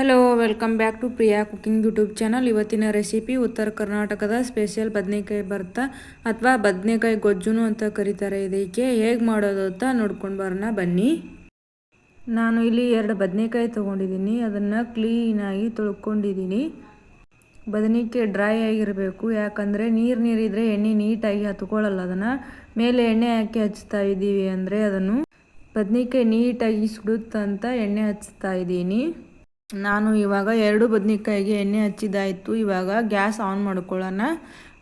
Hello welcome back to Priya cooking YouTube channel ಇವತ್ತಿನ recipe ಉತ್ತರ ಕರ್ನಾಟಕದ ಸ್ಪೆಷಲ್ ಬದನೆಕಾಯಿ ಬರ್ತಾ ಅಥವಾ ಬದನೆಕಾಯಿ ಗೊಜ್ಜುನು ಅಂತ ಕರೀತಾರೆ. ಇದಕ್ಕೆ ಹೇಗೆ ಮಾಡೋದು ಅಂತ ನೋಡ್ಕೊಂಡು ಬರೋಣ, ಬನ್ನಿ. ನಾನು ಇಲ್ಲಿ ಎರಡು ಬದನೆಕಾಯಿ ತೊಗೊಂಡಿದ್ದೀನಿ. ಅದನ್ನು ಕ್ಲೀನಾಗಿ ತೊಳ್ಕೊಂಡಿದ್ದೀನಿ. ಬದನೆಕಾಯಿ ಡ್ರೈ ಆಗಿರಬೇಕು. ಯಾಕಂದರೆ ನೀರು ನೀರಿದ್ರೆ ಎಣ್ಣೆ ನೀಟಾಗಿ ಹತ್ಕೊಳ್ಳಲ್ಲ ಅದನ್ನು. ಮೇಲೆ ಎಣ್ಣೆ ಹಾಕಿ ಹಚ್ತಾ ಇದ್ದೀವಿ ಅಂದರೆ ಅದನ್ನು ಬದನೆಕಾಯಿ ನೀಟಾಗಿ ಸುಡುತ್ತಂತ ಎಣ್ಣೆ ಹಚ್ತಾ ಇದ್ದೀನಿ. ನಾನು ಇವಾಗ ಎರಡು ಬದ್ನೆಕಾಯಿಗೆ ಎಣ್ಣೆ ಹಚ್ಚಿದ್ದಾಯಿತು. ಇವಾಗ ಗ್ಯಾಸ್ ಆನ್ ಮಾಡ್ಕೊಳ್ಳೋಣ.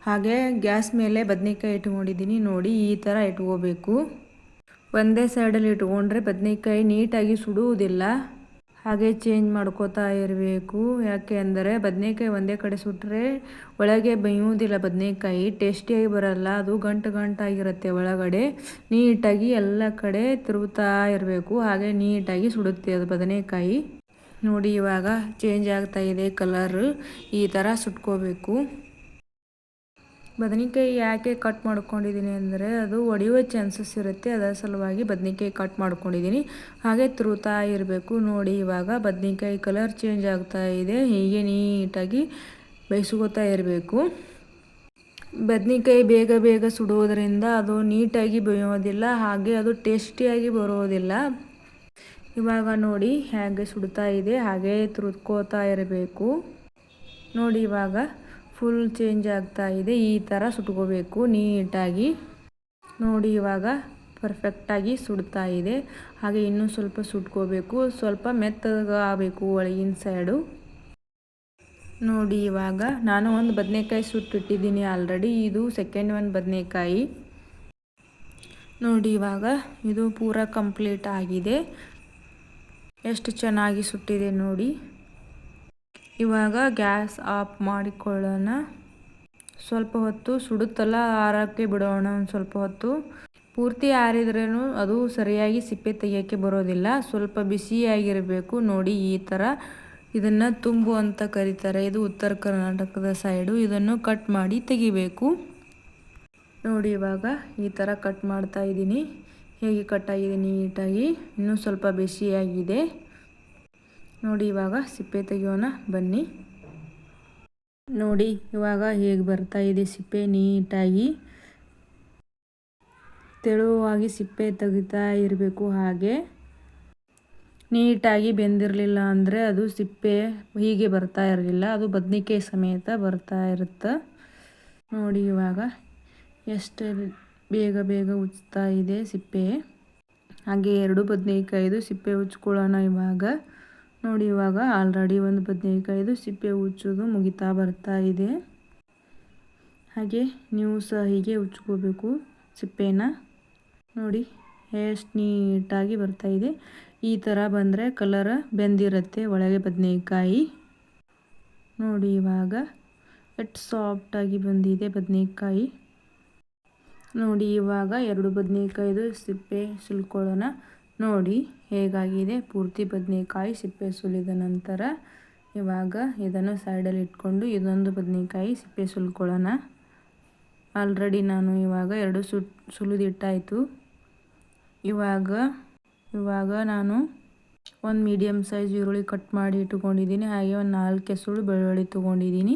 ಹಾಗೆ ಗ್ಯಾಸ್ ಮೇಲೆ ಬದ್ನೆಕಾಯಿ ಇಟ್ಕೊಂಡಿದ್ದೀನಿ. ನೋಡಿ ಈ ಥರ ಇಟ್ಕೋಬೇಕು. ಒಂದೇ ಸೈಡಲ್ಲಿ ಇಟ್ಕೊಂಡ್ರೆ ಬದ್ನೆಕಾಯಿ ನೀಟಾಗಿ ಸುಡುವುದಿಲ್ಲ. ಹಾಗೆ ಚೇಂಜ್ ಮಾಡ್ಕೋತಾ ಇರಬೇಕು. ಯಾಕೆ ಅಂದರೆ ಬದನೆಕಾಯಿ ಒಂದೇ ಕಡೆ ಸುಟ್ಟರೆ ಒಳಗೆ ಬೇಯುವುದಿಲ್ಲ ಬದನೆಕಾಯಿ. ಟೇಸ್ಟಿಯಾಗಿ ಬರಲ್ಲ. ಅದು ಗಂಟು ಗಂಟಾಗಿರುತ್ತೆ ಒಳಗಡೆ. ನೀಟಾಗಿ ಎಲ್ಲ ಕಡೆ ತಿರುಗುತ್ತಾ ಇರಬೇಕು. ಹಾಗೆ ನೀಟಾಗಿ ಸುಡುತ್ತೆ ಅದು ಬದನೆಕಾಯಿ. ನೋಡಿ ಇವಾಗ ಚೇಂಜ್ ಆಗ್ತಾ ಇದೆ ಕಲರ್ ಈ ಥರ ಸುಟ್ಕೋಬೇಕು. ಬದನೆಕಾಯಿ ಯಾಕೆ ಕಟ್ ಮಾಡ್ಕೊಂಡಿದ್ದೀನಿ ಅಂದರೆ ಅದು ಒಡೆಯುವ ಚಾನ್ಸಸ್ ಇರುತ್ತೆ, ಅದರ ಸಲುವಾಗಿ ಬದನೆಕಾಯಿ ಕಟ್ ಮಾಡ್ಕೊಂಡಿದ್ದೀನಿ. ಹಾಗೆ ತುರುತಾ ಇರಬೇಕು. ನೋಡಿ ಇವಾಗ ಬದನೆಕಾಯಿ ಕಲರ್ ಚೇಂಜ್ ಆಗ್ತಾ ಇದೆ, ಹೀಗೆ ನೀಟಾಗಿ ಬೇಯಿಸ್ಕೋತಾ ಇರಬೇಕು. ಬದನೆಕಾಯಿ ಬೇಗ ಬೇಗ ಸುಡೋದರಿಂದ ಅದು ನೀಟಾಗಿ ಬೇಯೋದಿಲ್ಲ, ಹಾಗೆ ಅದು ಟೇಸ್ಟಿಯಾಗಿ ಬರೋದಿಲ್ಲ. ಇವಾಗ ನೋಡಿ ಹೇಗೆ ಸುಡ್ತಾ ಇದೆ, ಹಾಗೆ ತುರ್ಕೋತಾ ಇರಬೇಕು. ನೋಡಿ ಇವಾಗ ಫುಲ್ ಚೇಂಜ್ ಆಗ್ತಾ ಇದೆ, ಈ ಥರ ಸುಟ್ಕೋಬೇಕು ನೀಟಾಗಿ. ನೋಡಿ ಇವಾಗ ಪರ್ಫೆಕ್ಟಾಗಿ ಸುಡ್ತಾ ಇದೆ, ಹಾಗೆ ಇನ್ನೂ ಸ್ವಲ್ಪ ಸುಟ್ಕೋಬೇಕು, ಸ್ವಲ್ಪ ಮೆತ್ತಗಾಗಬೇಕು ಒಳಗಿನ ಸೈಡು ನೋಡಿ ಇವಾಗ ನಾನು ಒಂದು ಬದನೆಕಾಯಿ ಸುಟ್ಟಿಟ್ಟಿದ್ದೀನಿ ಆಲ್ರೆಡಿ ಇದು ಸೆಕೆಂಡ್ ಒಂದು ಬದನೆಕಾಯಿ. ನೋಡಿ ಇವಾಗ ಇದು ಪೂರ ಕಂಪ್ಲೀಟ್ ಆಗಿದೆ ಎಷ್ಟು ಚೆನ್ನಾಗಿ ಸುಟ್ಟಿದೆ ನೋಡಿ. ಇವಾಗ ಗ್ಯಾಸ್ ಆಫ್ ಮಾಡಿಕೊಳ್ಳೋಣ. ಸ್ವಲ್ಪ ಹೊತ್ತು ಸುಡುತ್ತಲ್ಲ, ಆರಕ್ಕೆ ಬಿಡೋಣ ಒಂದು ಸ್ವಲ್ಪ ಹೊತ್ತು. ಪೂರ್ತಿ ಆರಿದ್ರೂ ಅದು ಸರಿಯಾಗಿ ಸಿಪ್ಪೆ ತೆಗೆಯೋಕ್ಕೆ ಬರೋದಿಲ್ಲ. ಸ್ವಲ್ಪ ಬಿಸಿಯಾಗಿರಬೇಕು. ನೋಡಿ ಈ ಥರ ಇದನ್ನು ತುಂಬು ಅಂತ ಕರೀತಾರೆ. ಇದು ಉತ್ತರ ಕರ್ನಾಟಕದ ಸೈಡು. ಇದನ್ನು ಕಟ್ ಮಾಡಿ ತೆಗಿಬೇಕು. ನೋಡಿ ಇವಾಗ ಈ ಥರ ಕಟ್ ಮಾಡ್ತಾ ಇದ್ದೀನಿ. ಹೇಗೆ ಕಟ್ಟಾಗಿದೆ ನೀಟಾಗಿ, ಇನ್ನೂ ಸ್ವಲ್ಪ ಬಿಸಿಯಾಗಿದೆ ನೋಡಿ, ಇವಾಗ ಸಿಪ್ಪೆ ತೆಗೆಯೋಣ, ಬನ್ನಿ. ನೋಡಿ, ಇವಾಗ ಹೇಗೆ ಬರ್ತಾ ಇದೆ ಸಿಪ್ಪೆ ನೀಟಾಗಿ. ತೆಳುವಾಗಿ ಸಿಪ್ಪೆ ತೆಗಿತಾ ಇರಬೇಕು ಹಾಗೆ. ನೀಟಾಗಿ ಬೆಂದಿರಲಿಲ್ಲ ಅಂದರೆ ಅದು ಸಿಪ್ಪೆ ಹೀಗೆ ಬರ್ತಾ ಇರಲಿಲ್ಲ, ಅದು ಬದ್ನಿಕಾಯಿ ಸಮೇತ ಬರ್ತಾ ಇರುತ್ತೆ. ನೋಡಿ, ಇವಾಗ ಎಷ್ಟು ಬೇಗ ಬೇಗ ಉಜ್ತಾ ಇದೆ ಸಿಪ್ಪೆ. ಹಾಗೆ ಎರಡು ಬದನೇಕಾಯ್ದು ಸಿಪ್ಪೆ ಉಚ್ಕೊಳ್ಳೋಣ ಇವಾಗ. ನೋಡಿ ಇವಾಗ ಆಲ್ರೆಡಿ ಒಂದು ಬದನೇಕಾಯ್ದು ಸಿಪ್ಪೆ ಉಚ್ಚೋದು ಮುಗಿತಾ ಬರ್ತಾ ಇದೆ. ಹಾಗೆ ನೀವು ಸಹ ಹೀಗೆ ಉಚ್ಕೋಬೇಕು ಸಿಪ್ಪೆನ. ನೋಡಿ ಎಷ್ಟು ನೀಟಾಗಿ ಬರ್ತಾ ಇದೆ. ಈ ಥರ ಬಂದರೆ ಕಲರ್ ಬೆಂದಿರುತ್ತೆ ಒಳಗೆ ಬದನೇಕಾಯಿ. ನೋಡಿ ಇವಾಗ ಎಷ್ಟು ಸಾಫ್ಟಾಗಿ ಬಂದಿದೆ ಬದನೆಕಾಯಿ. ನೋಡಿ, ಇವಾಗ ಎರಡು ಬದನೆಕಾಯಿದು ಸಿಪ್ಪೆ ಸುಲ್ಕೊಳ್ಳೋಣ. ನೋಡಿ, ಹೇಗಾಗಿದೆ? ಪೂರ್ತಿ ಬದನೆಕಾಯಿ ಸಿಪ್ಪೆ ಸುಲಿದ ನಂತರ ಇವಾಗ ಇದನ್ನು ಸೈಡಲ್ಲಿ ಇಟ್ಕೊಂಡು ಇದೊಂದು ಬದನೆಕಾಯಿ ಸಿಪ್ಪೆ ಸುಲ್ಕೊಳ್ಳೋಣ. ಆಲ್ರೆಡಿ ನಾನು ಇವಾಗ ಎರಡು ಸು, ಸುಲಿದಿಟ್ಟಾಯಿತು. ಇವಾಗ ಇವಾಗ ನಾನು ಒಂದು ಮೀಡಿಯಮ್ ಸೈಜ್ ಈರುಳ್ಳಿ ಕಟ್ ಮಾಡಿ ಇಟ್ಕೊಂಡಿದ್ದೀನಿ ಹಾಗೆ ಒಂದು ನಾಲ್ಕು ಕೆಸಳು ಬೆಳ್ಳುಳ್ಳಿ ತೊಗೊಂಡಿದ್ದೀನಿ.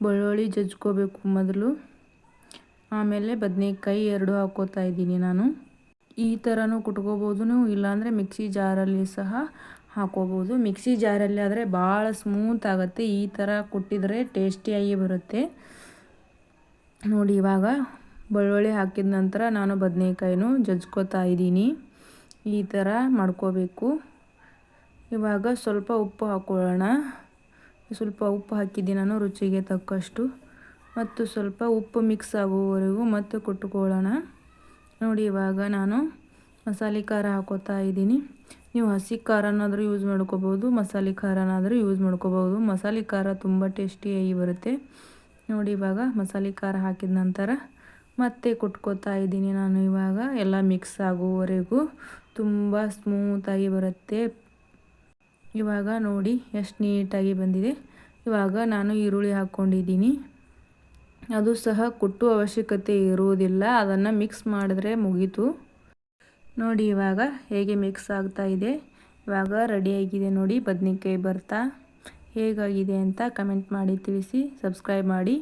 ಬೆಳ್ಳುಳ್ಳಿ ಜಜ್ಕೋಬೇಕು ಮೊದಲು. ಆಮೇಲೆ ಬದನೇಕಾಯಿ ಎರಡು ಹಾಕೋತಾ ಇದ್ದೀನಿ ನಾನು. ಈ ಥರನೂ ಕುಟ್ಕೋಬೋದು ಇಲ್ಲಾಂದರೆ ಮಿಕ್ಸಿ ಜಾರಲ್ಲಿ ಸಹ ಹಾಕೋಬೋದು. ಮಿಕ್ಸಿ ಜಾರಲ್ಲಿ ಆದರೆ ಭಾಳ ಸ್ಮೂತ್ ಆಗುತ್ತೆ. ಈ ಥರ ಕುಟ್ಟಿದರೆ ಟೇಸ್ಟಿಯಾಗಿ ಬರುತ್ತೆ. ನೋಡಿ, ಇವಾಗ ಬೆಳ್ಳುಳ್ಳಿ ಹಾಕಿದ ನಂತರ ನಾನು ಬದನೇಕಾಯಿನೂ ಜಜ್ಕೋತಾ ಇದ್ದೀನಿ. ಈ ಥರ ಮಾಡ್ಕೋಬೇಕು. ಇವಾಗ ಸ್ವಲ್ಪ ಉಪ್ಪು ಹಾಕ್ಕೊಳ್ಳೋಣ ಸ್ವಲ್ಪ ಉಪ್ಪು ಹಾಕಿದ್ದೀನಿ ನಾನು, ರುಚಿಗೆ ತಕ್ಕಷ್ಟು. ಮತ್ತು ಸ್ವಲ್ಪ ಉಪ್ಪು ಮಿಕ್ಸ್ ಆಗುವವರೆಗೂ ಮತ್ತೆ ಕುಟ್ಕೊಳ್ಳೋಣ. ನೋಡಿ, ಇವಾಗ ನಾನು ಮಸಾಲೆ ಖಾರ ಹಾಕೋತಾ ಇದ್ದೀನಿ. ನೀವು ಹಸಿ ಖಾರನಾದರೂ ಯೂಸ್ ಮಾಡ್ಕೋಬೋದು ಮಸಾಲೆ ಖಾರನಾದರೂ ಯೂಸ್ ಮಾಡ್ಕೋಬೋದು ಮಸಾಲೆ ಖಾರ ತುಂಬ ಟೇಸ್ಟಿಯಾಗಿ ಬರುತ್ತೆ. ನೋಡಿ, ಇವಾಗ ಮಸಾಲೆ ಖಾರ ಹಾಕಿದ ನಂತರ ಮತ್ತೆ ಕುಟ್ಕೋತಾ ಇದ್ದೀನಿ ನಾನು ಇವಾಗ. ಎಲ್ಲ ಮಿಕ್ಸ್ ಆಗುವವರೆಗೂ ತುಂಬ ಸ್ಮೂತಾಗಿ ಬರುತ್ತೆ. ಇವಾಗ ನೋಡಿ, ಎಷ್ಟು ನೀಟಾಗಿ ಬಂದಿದೆ. ಇವಾಗ ನಾನು ಈರುಳ್ಳಿ ಹಾಕ್ಕೊಂಡಿದ್ದೀನಿ ಅದು ಸಹ ಕುಟ್ಟು ಅವಶ್ಯಕತೆ ಇರುವುದಿಲ್ಲ. ಅದನ್ನು ಮಿಕ್ಸ್ ಮಾಡಿದ್ರೆ ಮುಗೀತು. ನೋಡಿ ಇವಾಗ ಹೇಗೆ ಮಿಕ್ಸ್ ಆಗ್ತಾ ಇದೆ. ಇವಾಗ ರೆಡಿಯಾಗಿದೆ ನೋಡಿ ಬದ್ನಿಕಾಯಿ ಬರ್ತಾ ಹೇಗಾಗಿದೆ ಅಂತ ಕಮೆಂಟ್ ಮಾಡಿ ತಿಳಿಸಿ ಸಬ್ಸ್ಕ್ರೈಬ್ ಮಾಡಿ.